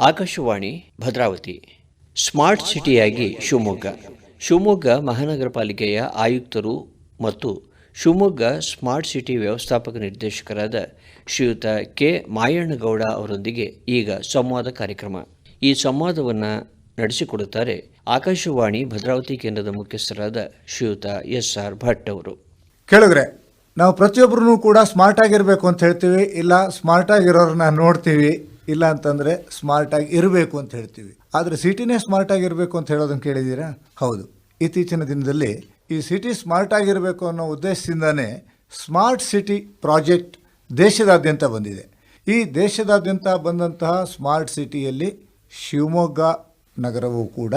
Akashvani Bhadravati. Smart ಸಿಟಿಯಾಗಿ ಶಿವಮೊಗ್ಗ. ಶಿವಮೊಗ್ಗ ಮಹಾನಗರ ಪಾಲಿಕೆಯ ಆಯುಕ್ತರು ಮತ್ತು ಶಿವಮೊಗ್ಗ ಸ್ಮಾರ್ಟ್ ಸಿಟಿ ವ್ಯವಸ್ಥಾಪಕ ನಿರ್ದೇಶಕರಾದ ಶ್ರೀಯುತ ಕೆ. ಮಾಯಣ್ಣಗೌಡ ಅವರೊಂದಿಗೆ ಈಗ ಸಂವಾದ ಕಾರ್ಯಕ್ರಮ. ಈ ಸಂವಾದವನ್ನು ನಡೆಸಿಕೊಡುತ್ತಾರೆ ಆಕಾಶವಾಣಿ ಭದ್ರಾವತಿ ಕೇಂದ್ರದ ಮುಖ್ಯಸ್ಥರಾದ ಶ್ರೀಯುತ ಎಸ್ ಆರ್ ಭಟ್ ಅವರು. ಕೇಳಿದ್ರೆ, ನಾವು ಪ್ರತಿಯೊಬ್ಬರೂ ಕೂಡ ಸ್ಮಾರ್ಟ್ ಆಗಿರಬೇಕು ಅಂತ ಹೇಳ್ತೀವಿ, ಇಲ್ಲ ಸ್ಮಾರ್ಟ್ ಆಗಿರೋರನ್ನ ನೋಡ್ತೀವಿ ಇಲ್ಲ ಅಂತಂದ್ರೆ ಸ್ಮಾರ್ಟ್ ಆಗಿ ಇರಬೇಕು ಅಂತ ಹೇಳ್ತೀವಿ. ಆದರೆ ಸಿಟಿನೇ ಸ್ಮಾರ್ಟ್ ಆಗಿರಬೇಕು ಅಂತ ಹೇಳೋದನ್ನು ಕೇಳಿದ್ದೀರಾ? ಹೌದು. ಇತ್ತೀಚಿನ ದಿನದಲ್ಲಿ ಈ ಸಿಟಿ ಸ್ಮಾರ್ಟ್ ಆಗಿರಬೇಕು ಅನ್ನೋ ಉದ್ದೇಶದಿಂದನೇ ಸ್ಮಾರ್ಟ್ ಸಿಟಿ ಪ್ರಾಜೆಕ್ಟ್ ದೇಶದಾದ್ಯಂತ ಬಂದಿದೆ. ಈ ದೇಶದಾದ್ಯಂತ ಬಂದಂತಹ ಸ್ಮಾರ್ಟ್ ಸಿಟಿಯಲ್ಲಿ ಶಿವಮೊಗ್ಗ ನಗರವೂ ಕೂಡ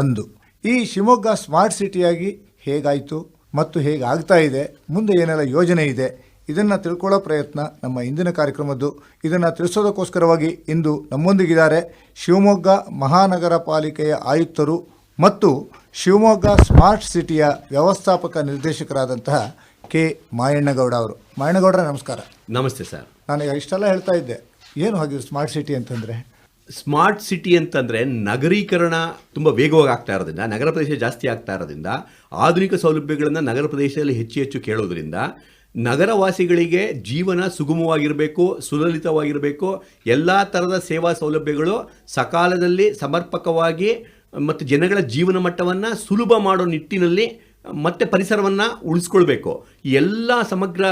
ಒಂದು. ಈ ಶಿವಮೊಗ್ಗ ಸ್ಮಾರ್ಟ್ ಸಿಟಿಯಾಗಿ ಹೇಗಾಯಿತು ಮತ್ತು ಹೇಗಾಗ್ತಾ ಇದೆ? ಮುಂದೆ ಏನೆಲ್ಲ ಯೋಜನೆ ಇದೆ? ಇದನ್ನು ತಿಳ್ಕೊಳ್ಳೋ ಪ್ರಯತ್ನ ನಮ್ಮ ಇಂದಿನ ಕಾರ್ಯಕ್ರಮದ್ದು. ಇದನ್ನು ತಿಳಿಸೋದಕ್ಕೋಸ್ಕರವಾಗಿ ಇಂದು ನಮ್ಮೊಂದಿಗಿದ್ದಾರೆ ಶಿವಮೊಗ್ಗ ಮಹಾನಗರ ಪಾಲಿಕೆಯ ಆಯುಕ್ತರು ಮತ್ತು ಶಿವಮೊಗ್ಗ ಸ್ಮಾರ್ಟ್ ಸಿಟಿಯ ವ್ಯವಸ್ಥಾಪಕ ನಿರ್ದೇಶಕರಾದಂತಹ ಕೆ ಮಾಯಣ್ಣಗೌಡ ಅವರು. ಮಾಯಣ್ಣಗೌಡರ ನಮಸ್ಕಾರ. ನಮಸ್ತೆ ಸರ್. ನಾನು ಇಷ್ಟೆಲ್ಲ ಹೇಳ್ತಾ ಇದ್ದೆ. ಏನು ಹಾಗೆ ಸ್ಮಾರ್ಟ್ ಸಿಟಿ ಅಂತಂದರೆ? ಸ್ಮಾರ್ಟ್ ಸಿಟಿ ಅಂತಂದರೆ ನಗರೀಕರಣ ತುಂಬ ವೇಗವಾಗಿ ಆಗ್ತಾ ಇರೋದ್ರಿಂದ ನಗರ ಪ್ರದೇಶ ಜಾಸ್ತಿ ಆಗ್ತಾ ಇರೋದ್ರಿಂದ ಆಧುನಿಕ ಸೌಲಭ್ಯಗಳನ್ನು ನಗರ ಪ್ರದೇಶದಲ್ಲಿ ಹೆಚ್ಚು ಹೆಚ್ಚು ಕೇಳೋದ್ರಿಂದ ನಗರವಾಸಿಗಳಿಗೆ ಜೀವನ ಸುಗಮವಾಗಿರಬೇಕು, ಸುಲಲಿತವಾಗಿರಬೇಕು, ಎಲ್ಲ ಥರದ ಸೇವಾ ಸೌಲಭ್ಯಗಳು ಸಕಾಲದಲ್ಲಿ ಸಮರ್ಪಕವಾಗಿ ಮತ್ತು ಜನಗಳ ಜೀವನ ಮಟ್ಟವನ್ನು ಸುಲಭ ಮಾಡೋ ನಿಟ್ಟಿನಲ್ಲಿ ಮತ್ತೆ ಪರಿಸರವನ್ನು ಉಳಿಸ್ಕೊಳ್ಬೇಕು. ಎಲ್ಲ ಸಮಗ್ರ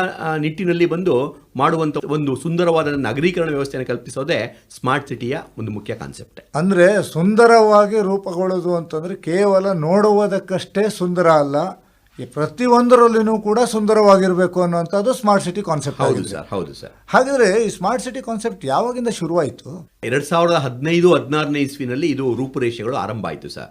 ನಿಟ್ಟಿನಲ್ಲಿ ಬಂದು ಮಾಡುವಂಥ ಒಂದು ಸುಂದರವಾದ ನಗರೀಕರಣ ವ್ಯವಸ್ಥೆಯನ್ನು ಕಲ್ಪಿಸೋದೇ ಸ್ಮಾರ್ಟ್ ಸಿಟಿಯ ಒಂದು ಮುಖ್ಯ ಕಾನ್ಸೆಪ್ಟ್. ಅಂದರೆ ಸುಂದರವಾಗಿ ರೂಪುಗೊಳ್ಳೋದು ಅಂತಂದರೆ ಕೇವಲ ನೋಡುವುದಕ್ಕಷ್ಟೇ ಸುಂದರ ಅಲ್ಲ ಈ ಪ್ರತಿಯೊಂದರಲ್ಲಿನೂ ಕೂಡ ಸುಂದರವಾಗಿರಬೇಕು ಅನ್ನುವಂಥದ್ದು ಸ್ಮಾರ್ಟ್ ಸಿಟಿ ಕಾನ್ಸೆಪ್ಟ್ ಹೌದು ಸರ್ ಹೌದು ಸರ್. ಹಾಗಾದ್ರೆ ಈ ಸ್ಮಾರ್ಟ್ ಸಿಟಿ ಕಾನ್ಸೆಪ್ಟ್ ಯಾವಾಗಿಂದ ಶುರುವಾಯಿತು? ಎರಡ್ ಸಾವಿರದ ಹದಿನೈದು ಹದಿನಾರನೇ ಇಸ್ವಿನಲ್ಲಿ ಇದು ರೂಪುರೇಷೆಗಳು ಆರಂಭ ಆಯಿತು ಸರ್.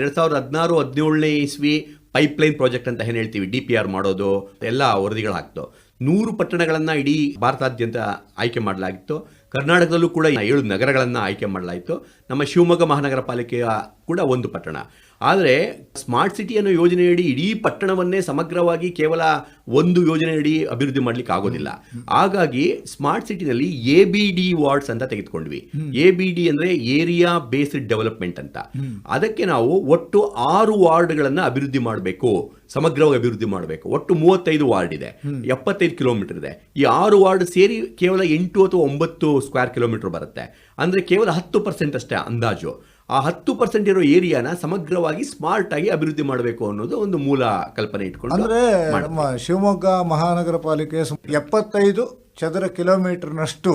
ಎರಡ್ ಸಾವಿರದ ಹದಿನಾರು ಹದಿನೇಳನೇ ಇಸ್ವಿ ಪೈಪ್ಲೈನ್ ಪ್ರಾಜೆಕ್ಟ್ ಅಂತ ಏನು ಹೇಳ್ತೀವಿ ಡಿ ಪಿ ಆರ್ ಮಾಡೋದು ಎಲ್ಲ ವರದಿಗಳಾಗ್ತು. ನೂರು ಪಟ್ಟಣಗಳನ್ನು ಇಡೀ ಭಾರತಾದ್ಯಂತ ಆಯ್ಕೆ ಮಾಡಲಾಗಿತ್ತು. ಕರ್ನಾಟಕದಲ್ಲೂ ಕೂಡ ಏಳು ನಗರಗಳನ್ನು ಆಯ್ಕೆ ಮಾಡಲಾಯಿತು. ನಮ್ಮ ಶಿವಮೊಗ್ಗ ಮಹಾನಗರ ಪಾಲಿಕೆಯ ಕೂಡ ಒಂದು ಪಟ್ಟಣ. ಆದರೆ ಸ್ಮಾರ್ಟ್ ಸಿಟಿ ಅನ್ನೋ ಯೋಜನೆಯಡಿ ಇಡೀ ಪಟ್ಟಣವನ್ನೇ ಸಮಗ್ರವಾಗಿ ಕೇವಲ ಒಂದು ಯೋಜನೆಯಡಿ ಅಭಿವೃದ್ಧಿ ಮಾಡ್ಲಿಕ್ಕೆ ಆಗೋದಿಲ್ಲ. ಹಾಗಾಗಿ ಸ್ಮಾರ್ಟ್ ಸಿಟಿನಲ್ಲಿ ಎ ಬಿ ಡಿ ವಾರ್ಡ್ಸ್ ಅಂತ ತೆಗೆದುಕೊಂಡ್ವಿ. ಎ ಬಿ ಡಿ ಅಂದ್ರೆ ಏರಿಯಾ ಬೇಸ್ಡ್ ಡೆವಲಪ್ಮೆಂಟ್ ಅಂತ. ಅದಕ್ಕೆ ನಾವು ಒಟ್ಟು ಆರು ವಾರ್ಡ್ಗಳನ್ನು ಅಭಿವೃದ್ಧಿ ಮಾಡಬೇಕು. ಸಮಗ್ರವಾಗಿ ಅಭಿವೃದ್ಧಿ ಮಾಡಬೇಕು. ಒಟ್ಟು ಮೂವತ್ತೈದು ವಾರ್ಡ್ ಇದೆ. ಎಪ್ಪತ್ತೈದು ಕಿಲೋಮೀಟರ್ ಇದೆ. ಈ ಆರು ವಾರ್ಡ್ ಸೇರಿ ಕೇವಲ ಎಂಟು ಅಥವಾ ಒಂಬತ್ತು ಸ್ಕ್ವೇರ್ ಕಿಲೋಮೀಟರ್ ಬರುತ್ತೆ. ಅಂದ್ರೆ ಕೇವಲ ಹತ್ತು ಪರ್ಸೆಂಟ್ ಅಷ್ಟೇ ಅಂದಾಜು. ಆ ಹತ್ತು ಪರ್ಸೆಂಟ್ ಇರೋ ಏರಿಯಾನ ಸಮಗ್ರವಾಗಿ ಸ್ಮಾರ್ಟ್ ಆಗಿ ಅಭಿವೃದ್ಧಿ ಮಾಡಬೇಕು ಅನ್ನೋದು ಒಂದು ಮೂಲ ಕಲ್ಪನೆ ಇಟ್ಕೊಂಡು ಅಂದ್ರೆ ನಮ್ಮ ಶಿವಮೊಗ್ಗ ಮಹಾನಗರ ಪಾಲಿಕೆ ಎಪ್ಪತ್ತೈದು ಚದರ ಕಿಲೋಮೀಟರ್ನಷ್ಟು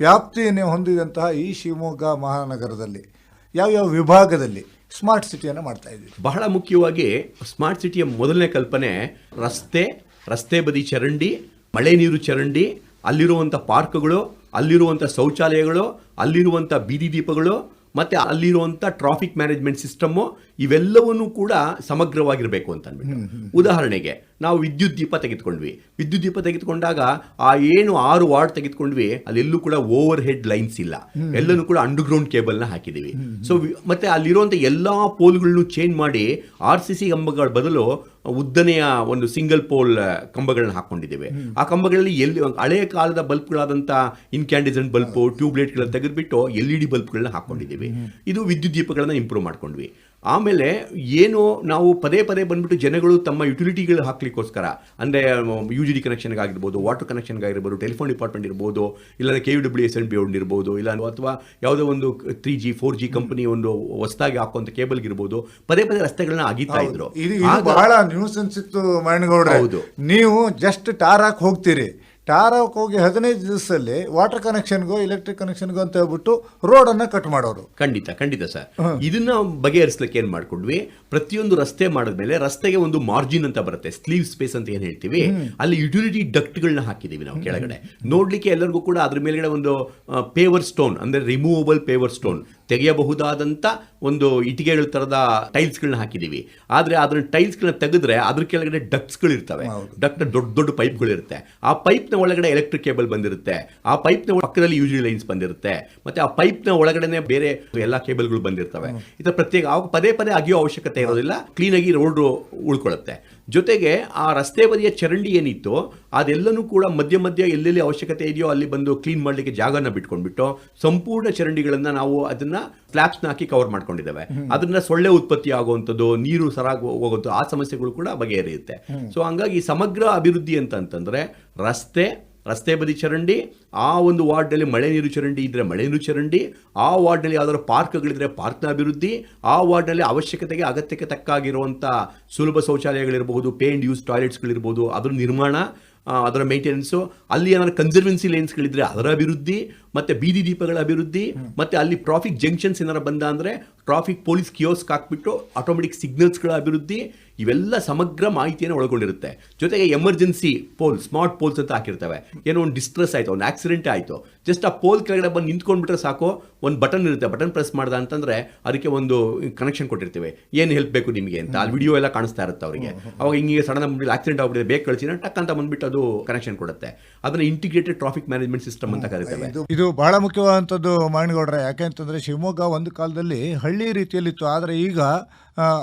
ವ್ಯಾಪ್ತಿಯನ್ನು ಹೊಂದಿದಂತಹ ಈ ಶಿವಮೊಗ್ಗ ಮಹಾನಗರದಲ್ಲಿ ಯಾವ್ಯಾವ ವಿಭಾಗದಲ್ಲಿ ಸ್ಮಾರ್ಟ್ ಸಿಟಿಯನ್ನು ಮಾಡ್ತಾ ಇದ್ದೀವಿ ಬಹಳ ಮುಖ್ಯವಾಗಿ ಸ್ಮಾರ್ಟ್ ಸಿಟಿಯ ಮೊದಲನೇ ಕಲ್ಪನೆ ರಸ್ತೆ ರಸ್ತೆ ಬದಿ ಚರಂಡಿ ಮಳೆ ನೀರು ಚರಂಡಿ ಅಲ್ಲಿರುವಂಥ ಪಾರ್ಕ್ಗಳು ಅಲ್ಲಿರುವಂಥ ಶೌಚಾಲಯಗಳು ಅಲ್ಲಿರುವಂಥ ಬೀದಿ ದೀಪಗಳು ಮತ್ತೆ ಅಲ್ಲಿರುವಂಥ ಟ್ರಾಫಿಕ್ ಮ್ಯಾನೇಜ್ಮೆಂಟ್ ಸಿಸ್ಟಮ್ಮು ಇವೆಲ್ಲವನ್ನೂ ಕೂಡ ಸಮಗ್ರವಾಗಿರಬೇಕು ಅಂತ ಅಂದ್ಬಿಟ್ಟು. ಉದಾಹರಣೆಗೆ ನಾವು ವಿದ್ಯುತ್ ದೀಪ ತೆಗೆದುಕೊಂಡ್ವಿ. ವಿದ್ಯುತ್ ದೀಪ ತೆಗೆದುಕೊಂಡಾಗ ಆ ಏನು ಆರು ವಾರ್ಡ್ ತೆಗೆದುಕೊಂಡ್ವಿ ಅಲ್ಲೆಲ್ಲೂ ಕೂಡ ಓವರ್ ಹೆಡ್ ಲೈನ್ಸ್ ಇಲ್ಲ ಎಲ್ಲನೂ ಕೂಡ ಅಂಡರ್ಗ್ರೌಂಡ್ ಕೇಬಲ್ನ ಹಾಕಿದ್ದೀವಿ ಸೊ ಮತ್ತೆ ಅಲ್ಲಿರುವಂಥ ಎಲ್ಲಾ ಪೋಲ್ಗಳನ್ನು ಚೇಂಜ್ ಮಾಡಿ ಆರ್ ಸಿ ಸಿ ಕಂಬಗಳ ಬದಲು ಉದ್ದನೆಯ ಒಂದು ಸಿಂಗಲ್ ಪೋಲ್ ಕಂಬಗಳನ್ನ ಹಾಕೊಂಡಿದ್ದೇವೆ. ಆ ಕಂಬಗಳಲ್ಲಿ ಎಲ್ಲಿ ಹಳೆಯ ಕಾಲದ ಬಲ್ಬ್ಗಳಾದಂಥ ಇನ್ಕ್ಯಾಂಡಿಸೆಂಟ್ ಬಲ್ಬ್ ಟ್ಯೂಬ್ಲೈಟ್ಗಳನ್ನ ತೆಗೆದುಬಿಟ್ಟು ಎಲ್ ಇ ಡಿ ಬಲ್ಬ್ಗಳನ್ನ ಹಾಕೊಂಡಿದ್ದೇವೆ. ಇದು ವಿದ್ಯುತ್ ದೀಪಗಳನ್ನ ಇಂಪ್ರೂವ್ ಮಾಡ್ಕೊಂಡ್ವಿ. ಆಮೇಲೆ ಏನು ನಾವು ಪದೇ ಪದೇ ಬಂದ್ಬಿಟ್ಟು ಜನಗಳು ತಮ್ಮ ಯುಟಿಲಿಟಿಗಳು ಹಾಕ್ಲಿಕ್ಕೋಸ್ಕರ ಅಂದರೆ ಯು ಜಿ ಡಿ ಕನೆಕ್ಷನ್ಗಾಗಿರ್ಬೋದು ವಾಟರ್ ಕನೆಕ್ಷನ್ಗಾಗಿರ್ಬೋದು ಟೆಲಿಫೋನ್ ಡಿಪಾರ್ಟ್ಮೆಂಟ್ ಇರ್ಬೋದು ಇಲ್ಲ K U W S N B ಇರ್ಬೋದು ಇಲ್ಲ ಅಥವಾ ಯಾವುದೋ ಒಂದು three G four G company ಒಂದು ಹೊಸದಾಗಿ ಹಾಕುವಂಥ ಕೇಬಲ್ಗೆ ಇರ್ಬೋದು ಪದೇ ಪದೇ ರಸ್ತೆಗಳನ್ನ ಅಗಿತಾ ಇದ್ರು. ಇದು ಇದು ಬಹಳ ನ್ಯೂಸ್ ಅನ್ಸಿತ್ತು ಹೌದು. ನೀವು ಜಸ್ಟ್ ಟಾರ್ ಹಾಕಿ ಹೋಗ್ತೀರಿ. ಟಾರ್ ಹಾಕಿ ಹೋಗಿ ಹದಿನೈದು ದಿವಸದಲ್ಲಿ ವಾಟರ್ ಕನೆಕ್ಷನ್ಗೋ ಎಲೆಕ್ಟ್ರಿಕ್ ಕನೆಕ್ಷನ್ಗೋ ಅಂತ ಹೇಳ್ಬಿಟ್ಟು ರೋಡನ್ನು ಕಟ್ ಮಾಡೋರು. ಖಂಡಿತ ಖಂಡಿತ ಸರ್. ಇದನ್ನ ಬಗೆಹರಿಸ್ಲಿಕ್ಕೆ ಏನ್ ಮಾಡ್ಕೊಂಡ್ವಿ? ಪ್ರತಿಯೊಂದು ರಸ್ತೆ ಮಾಡಿದ್ಮೇಲೆ ರಸ್ತೆಗೆ ಒಂದು ಮಾರ್ಜಿನ್ ಅಂತ ಬರುತ್ತೆ. ಸ್ಲೀವ್ ಸ್ಪೇಸ್ ಅಂತ ಏನ್ ಹೇಳ್ತೀವಿ? ಅಲ್ಲಿ ಯುಟಿಲಿಟಿ ಡಕ್ಟ್ಗಳನ್ನ ಹಾಕಿದೀವಿ ನಾವು ಕೆಳಗಡೆ. ನೋಡ್ಲಿಕ್ಕೆ ಎಲ್ಲರಿಗೂ ಕೂಡ ಅದ್ರ ಮೇಲ್ಗಡೆ ಒಂದು ಪೇವರ್ ಸ್ಟೋನ್ ಅಂದ್ರೆ ರಿಮೂವಬಲ್ ಪೇವರ್ ಸ್ಟೋನ್ ತೆಗೆಯಬಹುದಾದಂತ ಒಂದು ಇಟ್ಟಿಗೆಗಳ ಥರದ ಟೈಲ್ಸ್ಗಳನ್ನ ಹಾಕಿದ್ದೀವಿ. ಆದರೆ ಅದನ್ನ ಟೈಲ್ಸ್ಗಳನ್ನ ತೆಗೆದ್ರೆ ಅದ್ರ ಕೆಳಗಡೆ ಡಕ್ಸ್ಗಳಿರ್ತವೆ. ಇರ್ತವೆ ಡಕ್ಟ್ ದೊಡ್ಡ ದೊಡ್ಡ ಪೈಪ್ಗಳಿರುತ್ತೆ. ಆ ಪೈಪ್ನ ಒಳಗಡೆ ಎಲೆಕ್ಟ್ರಿಕ್ ಕೇಬಲ್ ಬಂದಿರುತ್ತೆ. ಆ ಪೈಪ್ನ ಪಕ್ಕದಲ್ಲಿ ಯೂಜಿ ಲೈನ್ಸ್ ಬಂದಿರುತ್ತೆ. ಮತ್ತು ಆ ಪೈಪ್ನ ಒಳಗಡೆ ಬೇರೆ ಎಲ್ಲ ಕೇಬಲ್ಗಳು ಬಂದಿರ್ತವೆ. ಇದರ ಪ್ರತ್ಯೇಕ ಅವಾಗ ಪದೇ ಪದೇ ಅಗಿಯೋ ಅವಶ್ಯಕತೆ ಇರೋದಿಲ್ಲ. ಕ್ಲೀನಾಗಿ ಆಗಿ ರೋಡ್ ಉಳ್ಕೊಳ್ಳುತ್ತೆ. ಜೊತೆಗೆ ಆ ರಸ್ತೆ ಬದಿಯ ಚರಂಡಿ ಏನಿತ್ತು ಅದೆಲ್ಲನೂ ಕೂಡ ಮಧ್ಯ ಮಧ್ಯ ಎಲ್ಲೆಲ್ಲಿ ಅವಶ್ಯಕತೆ ಇದೆಯೋ ಅಲ್ಲಿ ಬಂದು ಕ್ಲೀನ್ ಮಾಡಲಿಕ್ಕೆ ಜಾಗನ ಬಿಟ್ಕೊಂಡ್ಬಿಟ್ಟು ಸಂಪೂರ್ಣ ಚರಂಡಿಗಳನ್ನು ನಾವು ಅದನ್ನ ಸ್ಲ್ಯಾಬ್ಸ್ನ ಹಾಕಿ ಕವರ್ ಮಾಡ್ಕೊಂಡಿದ್ದೇವೆ. ಅದನ್ನ ಸೊಳ್ಳೆ ಉತ್ಪತ್ತಿ ಆಗುವಂಥದ್ದು ನೀರು ಸರಾಗಿ ಹೋಗುವಂಥದ್ದು ಆ ಸಮಸ್ಯೆಗಳು ಕೂಡ ಬಗೆಹರಿಯುತ್ತೆ. ಸೊ ಹಂಗಾಗಿ ಸಮಗ್ರ ಅಭಿವೃದ್ಧಿ ಅಂತ ಅಂತಂದ್ರೆ ರಸ್ತೆ ರಸ್ತೆ ಬದಿ ಚರಂಡಿ, ಆ ಒಂದು ವಾರ್ಡ್ನಲ್ಲಿ ಮಳೆ ನೀರು ಚರಂಡಿ ಇದ್ದರೆ ಮಳೆ ನೀರು ಚರಂಡಿ, ಆ ವಾರ್ಡ್ನಲ್ಲಿ ಯಾವ್ದಾದ್ರು ಪಾರ್ಕ್ಗಳಿದ್ದರೆ ಪಾರ್ಕ್ನ ಅಭಿವೃದ್ಧಿ ಆ ವಾರ್ಡ್ನಲ್ಲಿ ಅವಶ್ಯಕತೆಗೆ ಅಗತ್ಯಕ್ಕೆ ತಕ್ಕಾಗಿರುವಂಥ ಸುಲಭ ಶೌಚಾಲಯಗಳಿರ್ಬೋದು ಪೇಂಡ್ ಯೂಸ್ ಟಾಯ್ಲೆಟ್ಸ್ಗಳಿರ್ಬೋದು ಅದ್ರ ನಿರ್ಮಾಣ ಅದರ ಮೇಂಟೆನೆನ್ಸು ಅಲ್ಲಿ ಏನಾದ್ರು ಕನ್ಸರ್ವೆನ್ಸಿ ಲೇನ್ಸ್ಗಳಿದ್ರೆ ಅದರ ಅಭಿವೃದ್ಧಿ, ಮತ್ತೆ ಬೀದಿ ದೀಪಗಳ ಅಭಿವೃದ್ಧಿ, ಮತ್ತೆ ಅಲ್ಲಿ ಟ್ರಾಫಿಕ್ ಜಂಕ್ಷನ್ಸ್ ಏನಾರು ಬಂದ ಅಂದ್ರೆ ಟ್ರಾಫಿಕ್ ಪೊಲೀಸ್ ಕಿಯೋಸ್ಕ್ ಹಾಕ್ಬಿಟ್ಟು ಆಟೋಮೆಟಿಕ್ ಸಿಗ್ನಲ್ಸ್ಗಳ ಅಭಿವೃದ್ಧಿ, ಇವೆಲ್ಲ ಸಮಗ್ರ ಮಾಹಿತಿಯನ್ನು ಒಳಗೊಂಡಿರುತ್ತೆ. ಜೊತೆಗೆ ಎಮರ್ಜೆನ್ಸಿ ಪೋಲ್ ಸ್ಮಾರ್ಟ್ ಪೋಲ್ಸ್ ಅಂತ ಹಾಕಿರ್ತವೆ. ಏನೋ ಒಂದು ಡಿಸ್ಟ್ರೆಸ್ ಆಯಿತು, ಒಂದು ಆಕ್ಸಿಡೆಂಟ್ ಆಯಿತು. ಜಸ್ಟ್ ಆ ಪೋಲ್ ಕೆಳಗಡೆ ಬಂದು ನಿಂತ್ಕೊಂಡ್ಬಿಟ್ರೆ ಸಾಕು, ಒಂದು ಬಟನ್ ಇರುತ್ತೆ. ಬಟನ್ ಪ್ರೆಸ್ ಮಾಡ್ದ ಅಂತಂದ್ರೆ ಅದಕ್ಕೆ ಒಂದು ಕನೆಕ್ಷನ್ ಕೊಟ್ಟಿರ್ತೀವಿ. ಏನು ಹೆಲ್ಪ್ ಬೇಕು ನಿಮಗೆ ಅಂತ. ಅಲ್ಲಿ ವಿಡಿಯೋ ಎಲ್ಲ ಕಾಣಿಸ್ತಾ ಇರುತ್ತೆ ಅವರಿಗೆ. ಅವಾಗ ಹಿಂಗೆ ಸಡನ್ ಬಂದ್ಬಿಟ್ಟು ಆಕ್ಸಿಡೆಂಟ್ ಆಗ್ಬಿಟ್ಟಿದೆ ಬೇಕು ಕಳಿಸಿ, ಟಕ್ ಅಂತ ಬಂದ್ಬಿಟ್ಟು ಅದು ಕನೆಕ್ಷನ್ ಕೊಡುತ್ತೆ. ಅದನ್ನ ಇಂಟಿಗ್ರೇಟೆಡ್ ಟ್ರಾಫಿಕ್ ಮ್ಯಾನೇಜ್ಮೆಂಟ್ ಸಿಸ್ಟಮ್ ಅಂತ ಕರೀತೇವೆ. ಇದು ಬಹಳ ಮುಖ್ಯವಾದಂಥದ್ದು ಮಾಣಿಗೌಡ್ರೆ. ಯಾಕೆಂತಂದ್ರೆ ಶಿವಮೊಗ್ಗ ಒಂದು ಕಾಲದಲ್ಲಿ ಹಳ್ಳಿ ರೀತಿಯಲ್ಲಿತ್ತು. ಆದರೆ ಈಗ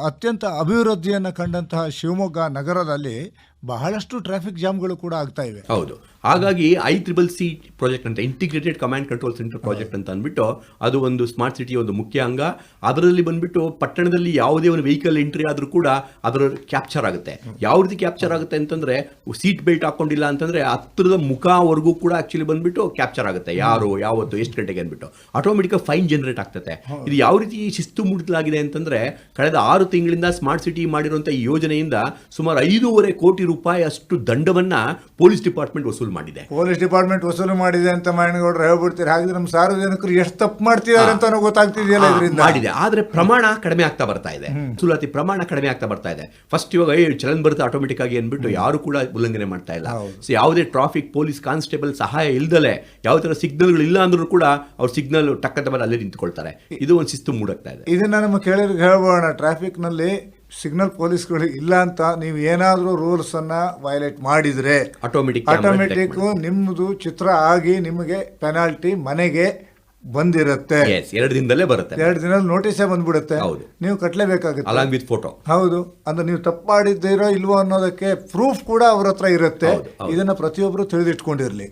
ಅತ್ಯಂತ ಅಭಿವೃದ್ಧಿಯನ್ನು ಕಂಡಂತಹ ಶಿವಮೊಗ್ಗ ನಗರದಲ್ಲಿ ಬಹಳಷ್ಟು ಟ್ರಾಫಿಕ್ ಜಾಮ್ಗಳು ಕೂಡ ಆಗ್ತಾ ಇವೆ. ಹೌದು. ಹಾಗಾಗಿ ಐ ತ್ರಿಬಲ್ ಸಿ ಪ್ರಾಜೆಕ್ಟ್ ಅಂತ integrated command control centre project ಅಂತ ಅಂದ್ಬಿಟ್ಟು ಅದು ಒಂದು ಸ್ಮಾರ್ಟ್ ಸಿಟಿಯ ಒಂದು ಮುಖ್ಯ ಅಂಗ. ಅದರಲ್ಲಿ ಬಂದ್ಬಿಟ್ಟು ಪಟ್ಟಣದಲ್ಲಿ ಯಾವುದೇ ಒಂದು ವೆಹಿಕಲ್ ಎಂಟ್ರಿ ಆದರೂ ಕೂಡ ಅದರ ಕ್ಯಾಪ್ಚರ್ ಆಗುತ್ತೆ. ಯಾವ ರೀತಿ ಕ್ಯಾಪ್ಚರ್ ಆಗುತ್ತೆ ಅಂತಂದ್ರೆ ಸೀಟ್ ಬೆಲ್ಟ್ ಹಾಕೊಂಡಿಲ್ಲ ಅಂತಂದ್ರೆ ಹತ್ತಿರದ ಮುಖವರೆಗೂ ಕೂಡ ಆಕ್ಚುಲಿ ಬಂದ್ಬಿಟ್ಟು ಕ್ಯಾಪ್ಚರ್ ಆಗುತ್ತೆ. ಯಾರು ಯಾವತ್ತು ಎಷ್ಟು ಗಂಟೆಗೆ ಅಂದ್ಬಿಟ್ಟು. ಆಟೋಮೆಟಿಕ್ ಫೈನ್ ಜನರೇಟ್ ಆಗ್ತದೆ ಇದು ಯಾವ ರೀತಿ ಶಿಸ್ತು ಮೂಡಿಸಲಾಗಿದೆ ಅಂತಂದ್ರೆ ಕಳೆದ ಆರು ತಿಂಗಳಿಂದ ಸ್ಮಾರ್ಟ್ ಸಿಟಿ ಮಾಡಿರುವಂತಹ ಯೋಜನೆಯಿಂದ ಸುಮಾರು ಐದೂವರೆ ಕೋಟಿ ರೂಪಾಯಿ ಅಷ್ಟು ದಂಡವನ್ನ ಪೊಲೀಸ್ ಡಿಪಾರ್ಟ್ಮೆಂಟ್ ವಸೂಲು ಮಾಡಿದೆ. ಪೊಲೀಸ್ ಡಿಪಾರ್ಟ್ಮೆಂಟ್ ವಸೂಲು ಮಾಡಿದೆ ಅಂತ ಮಾಯಣಗೌಡರು ಹೇಳ್ಬಿಡ್ತೀರಿ. ಹಾಗಿದ್ರೆ ನಮ್ಮ ಸಾರ್ವಜನಿಕರು ಎಷ್ಟು ತಪ್ಪು ಮಾಡ್ತಿದ್ದಾರೆ ಅಂತ ಗೊತ್ತಾಗ್ತಿದೆಯಲ್ಲ ಇದರಿಂದ. ಮಾಡಿದೆ. ಆದ್ರೆ ಪ್ರಮಾಣ ಕಡಿಮೆ ಆಗ್ತಾ ಬರ್ತಾ ಇದೆ. ಸುಲಾತಿ ಪ್ರಮಾಣ ಕಡಿಮೆ ಆಗ್ತಾ ಬರ್ತಾ ಇದೆ. ಫಸ್ಟ್ ಇವಾಗ ಏ, ಚಲನ್ ಬರುತ್ತೆ ಆಟೋಮೆಟಿಕ್ ಆಗಿ ಅಂದ್ಬಿಟ್ಟು ಯಾರು ಕೂಡ ಉಲ್ಲಂಘನೆ ಮಾಡ್ತಾ ಇಲ್ಲ. ಸೊ ಯಾವುದೇ ಟ್ರಾಫಿಕ್ ಪೊಲೀಸ್ ಕಾನ್ಸ್ಟೇಬಲ್ ಸಹಾಯ ಇಲ್ದಲೆ ಯಾವ ತರ ಸಿಗ್ನಲ್ಗಳು ಇಲ್ಲ ಅಂದ್ರೂ ಕೂಡ ಅವ್ರ ಸಿಗ್ನಲ್ ಟಕ್ಕಂತ ಮೇಲೆ ಅಲ್ಲೇ ನಿಂತ್ಕೊಳ್ತಾರೆ. ಇದು ಒಂದು ಶಿಸ್ತು ಮೂಡಾಗ್ತಾ ಇದೆ. ಇದನ್ನ ನಮ್ಮ ಕೇಳಿದ್ರೆ ಹೇಳ್ಬೋಣ ಟ್ರಾಫಿಕ್ನಲ್ಲಿ ಸಿಗ್ನಲ್ ಪೊಲೀಸ್ಗಳು ಇಲ್ಲ ಅಂತ ನೀವು ಏನಾದರೂ ರೂಲ್ಸನ್ನು ಅನ್ನ ವೈಲೇಟ್ ಮಾಡಿದರೆ ಆಟೋಮೆಟಿಕ್ ಆಟೋಮೆಟಿಕ್ ನಿಮ್ಮದು ಚಿತ್ರ ಆಗಿ ನಿಮಗೆ ಪೆನಾಲ್ಟಿ ಮನೆಗೆ ಬಂದಿರುತ್ತೆ. ಎರಡು ದಿನದಲ್ಲೇ ಬರುತ್ತೆ. ಎರಡು ದಿನದಲ್ಲಿ ನೋಟಿಸೇ ಬಂದ್ಬಿಡುತ್ತೆ. ಹೌದು. ನೀವು ಕಟ್ಟಲೇಬೇಕಾಗುತ್ತೆ ಅಲಾಂಗ್ ವಿತ್ ಫೋಟೋ ಹೌದು. ಅಂದ್ರೆ ನೀವು ತಪ್ಪು ಮಾಡಿದ್ದೀರೋ ಇಲ್ವೋ ಅನ್ನೋದಕ್ಕೆ ಪ್ರೂಫ್ ಕೂಡ ಅವ್ರ ಹತ್ರ ಇರುತ್ತೆ. ಇದನ್ನ ಪ್ರತಿಯೊಬ್ಬರು ತಿಳಿದಿಟ್ಕೊಂಡಿರ್ಲಿ.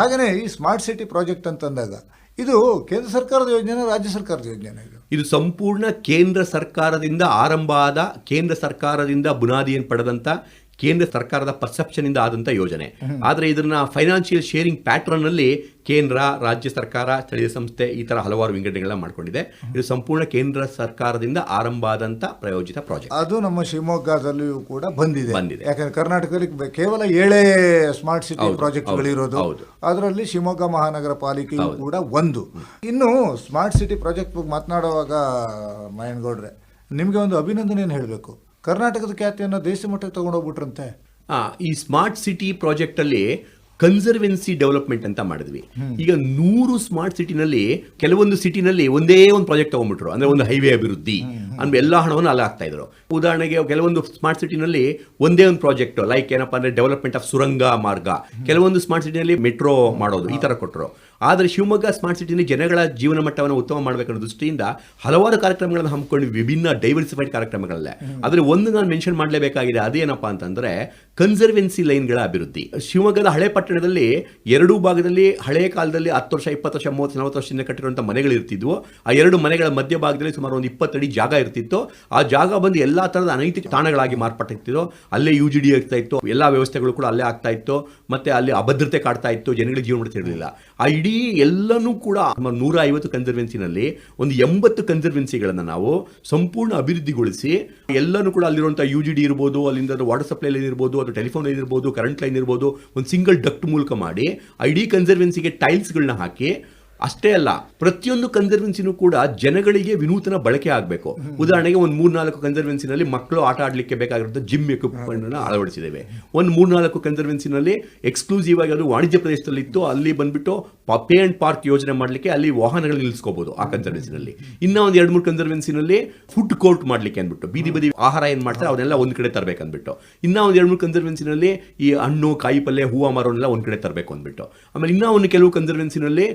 ಹಾಗೇನೆ ಈ ಸ್ಮಾರ್ಟ್ ಸಿಟಿ ಪ್ರಾಜೆಕ್ಟ್ ಅಂತಂದಾಗ ಇದು ಕೇಂದ್ರ ಸರ್ಕಾರದ ಯೋಜನೆ ರಾಜ್ಯ ಸರ್ಕಾರದ ಯೋಜನೆ ಇದು? ಇದು ಸಂಪೂರ್ಣ ಕೇಂದ್ರ ಸರ್ಕಾರದಿಂದ ಆರಂಭ ಆದ ಕೇಂದ್ರ ಸರ್ಕಾರದಿಂದ ಬುನಾದಿಯನ್ನು ಪಡೆದಂತ ಕೇಂದ್ರ ಸರ್ಕಾರದ ಪರ್ಸೆಪ್ಷನ್ ಇಂದ ಆದಂತ ಯೋಜನೆ. ಆದ್ರೆ ಇದನ್ನ ಫೈನಾನ್ಷಿಯಲ್ ಶೇರಿಂಗ್ ಪ್ಯಾಟ್ರನ್ ಅಲ್ಲಿ ಕೇಂದ್ರ ರಾಜ್ಯ ಸರ್ಕಾರ ಸ್ಥಳೀಯ ಸಂಸ್ಥೆ ಈ ತರ ಹಲವಾರು ವಿಂಗಡಣೆಗಳನ್ನ ಮಾಡಿಕೊಂಡಿದೆ. ಇದು ಸಂಪೂರ್ಣ ಕೇಂದ್ರ ಸರ್ಕಾರದಿಂದ ಆರಂಭ ಆದಂತ ಪ್ರಾಯೋಜಿತ ಪ್ರಾಜೆಕ್ಟ್ ಅದು ನಮ್ಮ ಶಿವಮೊಗ್ಗದಲ್ಲಿಯೂ ಕೂಡ ಬಂದಿದೆ. ಬಂದಿದೆ. ಯಾಕಂದ್ರೆ ಕರ್ನಾಟಕದಲ್ಲಿ ಕೇವಲ ಏಳೇ ಸ್ಮಾರ್ಟ್ ಸಿಟಿ ಪ್ರಾಜೆಕ್ಟ್ ಪ್ರಾಜೆಕ್ಟ್ಗಳಿರೋದು ಹೌದು. ಅದರಲ್ಲಿ ಶಿವಮೊಗ್ಗ ಮಹಾನಗರ ಪಾಲಿಕೆಯು ಕೂಡ ಒಂದು. ಇನ್ನು ಸ್ಮಾರ್ಟ್ ಸಿಟಿ ಪ್ರಾಜೆಕ್ಟ್ ಬಗ್ಗೆ ಮಾತನಾಡುವಾಗ ಮಯನ್ಗೌಡ್ರೆ ನಿಮಗೆ ಒಂದು ಅಭಿನಂದನೆ ಹೇಳಬೇಕು. ಕರ್ನಾಟಕದ ಖ್ಯಾತಿಯನ್ನು ದೇಶ ಮಟ್ಟಕ್ಕೆ ತಗೊಂಡೋಗ್ಬಿಟ್ರಂತೆ. ಆ, ಈ ಸ್ಮಾರ್ಟ್ ಸಿಟಿ ಪ್ರಾಜೆಕ್ಟ್ ಅಲ್ಲಿ ಕನ್ಸರ್ವೆನ್ಸಿ ಡೆವಲಪ್ಮೆಂಟ್ ಅಂತ ಮಾಡಿದ್ವಿ. ಈಗ ನೂರು ಸ್ಮಾರ್ಟ್ ಸಿಟಿನಲ್ಲಿ ಕೆಲವೊಂದು ಸಿಟಿನಲ್ಲಿ ಒಂದೇ ಒಂದು ಪ್ರಾಜೆಕ್ಟ್ ತಗೊಂಡ್ಬಿಟ್ರು. ಅಂದ್ರೆ ಒಂದು ಹೈವೇ ಅಭಿವೃದ್ಧಿ ಅಂದ್ರೆ ಎಲ್ಲ ಹಣವನ್ನು ಅಲ್ಲಿ ಹಾಕ್ತಾ ಇದ್ರು. ಉದಾಹರಣೆಗೆ ಕೆಲವೊಂದು ಸ್ಮಾರ್ಟ್ ಸಿಟಿನಲ್ಲಿ ಒಂದೇ ಒಂದು ಪ್ರಾಜೆಕ್ಟ್ ಲೈಕ್ ಏನಪ್ಪಾ ಅಂದ್ರೆ ಡೆವಲಪ್ಮೆಂಟ್ ಆಫ್ ಸುರಂಗ ಮಾರ್ಗ ಕೆಲವೊಂದು ಸ್ಮಾರ್ಟ್ ಸಿಟಿನಲ್ಲಿ ಮೆಟ್ರೋ ಮಾಡೋದು ಈ ತರ ಕೊಟ್ಟರು ಆದರೆ ಶಿವಮೊಗ್ಗ ಸ್ಮಾರ್ಟ್ ಸಿಟಿಯಲ್ಲಿ ಜನಗಳ ಜೀವನ ಮಟ್ಟವನ್ನು ಉತ್ತಮ ಮಾಡಬೇಕನ್ನೋ ದೃಷ್ಟಿಯಿಂದ ಹಲವಾರು ಕಾರ್ಯಕ್ರಮಗಳನ್ನು ಹಮ್ಮಿಕೊಂಡು ವಿಭಿನ್ನ ಡೈವರ್ಸಿಫೈಡ್ ಕಾರ್ಯಕ್ರಮಗಳಲ್ಲೇ. ಆದರೆ ಒಂದು ನಾನು ಮೆನ್ಷನ್ ಮಾಡಲೇಬೇಕಾಗಿದೆ, ಅದೇನಪ್ಪ ಅಂತಂದ್ರೆ ಕನ್ಸರ್ವೆನ್ಸಿ ಲೈನ್ಗಳ ಅಭಿವೃದ್ಧಿ. ಶಿವಮೊಗ್ಗದ ಹಳೆ ಪಟ್ಟಣದಲ್ಲಿ ಎರಡೂ ಭಾಗದಲ್ಲಿ ಹಳೆಯ ಕಾಲದಲ್ಲಿ ಹತ್ತು ವರ್ಷ, ಇಪ್ಪತ್ತು ವರ್ಷ, ಮೂವತ್ತು, ನಲವತ್ತು ವರ್ಷದಿಂದ ಕಟ್ಟಿರುವಂಥ ಮನೆಗಳು ಇರ್ತಿದ್ವು. ಆ ಎರಡು ಮನೆಗಳ ಮಧ್ಯ ಭಾಗದಲ್ಲಿ ಸುಮಾರು ಒಂದು ಇಪ್ಪತ್ತಡಿ ಜಾಗ ಇರ್ತಿತ್ತು. ಆ ಜಾಗ ಬಂದು ಎಲ್ಲ ಥರದ ಅನೈತಿಕ ತಾಣಗಳಾಗಿ ಮಾರ್ಪಟ್ಟಿತ್ತು ಅಲ್ಲೇ ಯು ಜಿ ಡಿ ಆಗ್ತಾ ಇತ್ತು. ಎಲ್ಲಾ ವ್ಯವಸ್ಥೆಗಳು ಕೂಡ ಅಲ್ಲೇ ಆಗ್ತಾ ಇತ್ತು. ಮತ್ತೆ ಅಲ್ಲಿ ಅಭದ್ರತೆ ಕಾಡ್ತಾ ಇತ್ತು. ಜನಗಳಿಗೆ ಜೀವನ ಮಾಡ್ತಿರಲಿಲ್ಲ ಆ ಇಡೀ ಎಲ್ಲನೂ ಕೂಡ ನೂರ ಐವತ್ತು ಕನ್ಸರ್ವೆನ್ಸಿನಲ್ಲಿ ಒಂದು ಎಂಬತ್ತು ಕನ್ಸರ್ವೆನ್ಸಿಗಳನ್ನು ನಾವು ಸಂಪೂರ್ಣ ಅಭಿವೃದ್ಧಿಗೊಳಿಸಿ, ಎಲ್ಲನೂ ಕೂಡ ಅಲ್ಲಿರುವಂಥ ಯು ಜಿ ಡಿ ಇರ್ಬೋದು, ಅಲ್ಲಿಂದ ವಾಟರ್ ಸಪ್ಲೈ ಲೈನ್ ಇರ್ಬೋದು, ಅದು ಟೆಲಿಫೋನ್ ಲೈನ್ ಇರ್ಬೋದು ಕರೆಂಟ್ ಲೈನ್ ಇರ್ಬೋದು, ಒಂದು ಸಿಂಗಲ್ ಡಕ್ಟ್ ಮೂಲಕ ಮಾಡಿ ಇಡೀ ಕನ್ಸರ್ವೆನ್ಸಿಗೆ ಟೈಲ್ಸ್ಗಳನ್ನ ಹಾಕಿ ಅಷ್ಟೇ ಅಲ್ಲ, ಪ್ರತಿಯೊಂದು ಕನ್ಸರ್ವೆನ್ಸಿನೂ ಕೂಡ ಜನಗಳಿಗೆ ವಿನೂತನ ಬಳಕೆ ಆಗಬೇಕು. ಉದಾಹರಣೆಗೆ ಒಂದು ಮೂರ್ನಾಲ್ಕು ಕನ್ಸರ್ವೆನ್ಸಿನಲ್ಲಿ ಮಕ್ಕಳು ಆಟ ಆಡಲಿಕ್ಕೆ ಬೇಕಾಗಿರುವಂಥ ಜಿಮ್ ಎಕ್ವಿಪ್ಮೆಂಟ್ ಅನ್ನು ಅಳವಡಿಸಿದ್ದೇವೆ. ಒಂದು ಮೂರ್ನಾಲ್ಕು ಕನ್ಸರ್ವೆನ್ಸಿನಲ್ಲಿ ಎಕ್ಸ್ಕ್ಲೂಸಿವ್ ಆಗಿ ಅದು ವಾಣಿಜ್ಯ ಪ್ರದೇಶದಲ್ಲಿ ಇತ್ತು ಅಲ್ಲಿ ಬಂದ್ಬಿಟ್ಟು ಪೇ ಅಂಡ್ ಪಾರ್ಕ್ ಯೋಜನೆ ಮಾಡಲಿಕ್ಕೆ ಅಲ್ಲಿ ವಾಹನಗಳು ನಿಲ್ಲಿಸ್ಕೋಬಹುದು ಆ ಕನ್ಸರ್ವೆನ್ಸಿನಲ್ಲಿ ಇನ್ನ ಒಂದು ಎರಡು ಮೂರು ಕನ್ಸರ್ವೆನ್ಸಿನಲ್ಲಿ ಫುಡ್ ಕೋರ್ಟ್ ಮಾಡಲಿಕ್ಕೆ ಅಂದ್ಬಿಟ್ಟು, ಬೀದಿ ಬದಿ ಆಹಾರ ಏನು ಮಾಡ್ತಾರೆ ಅವನ್ನೆಲ್ಲ ಒಂದು ಕಡೆ ತರಬೇಕಂದ್ಬಿಟ್ಟು ಇನ್ನ ಒಂದು ಎರಡು ಮೂರು ಕನ್ಸರ್ವೆನ್ಸಿನಲ್ಲಿ ಈ ಹಣ್ಣು ಕಾಯಿ ಪಲ್ಯ ಹೂವು ಮಾರೋನೆಲ್ಲ ಒಂದು ಕಡೆ ತರಬೇಕು ಅಂದ್ಬಿಟ್ಟು. ಆಮೇಲೆ ಇನ್ನೂ ಒಂದು ಕೆಲವು ಕನ್ಸರ್ವೆನ್ಸಿನಲ್ಲಿ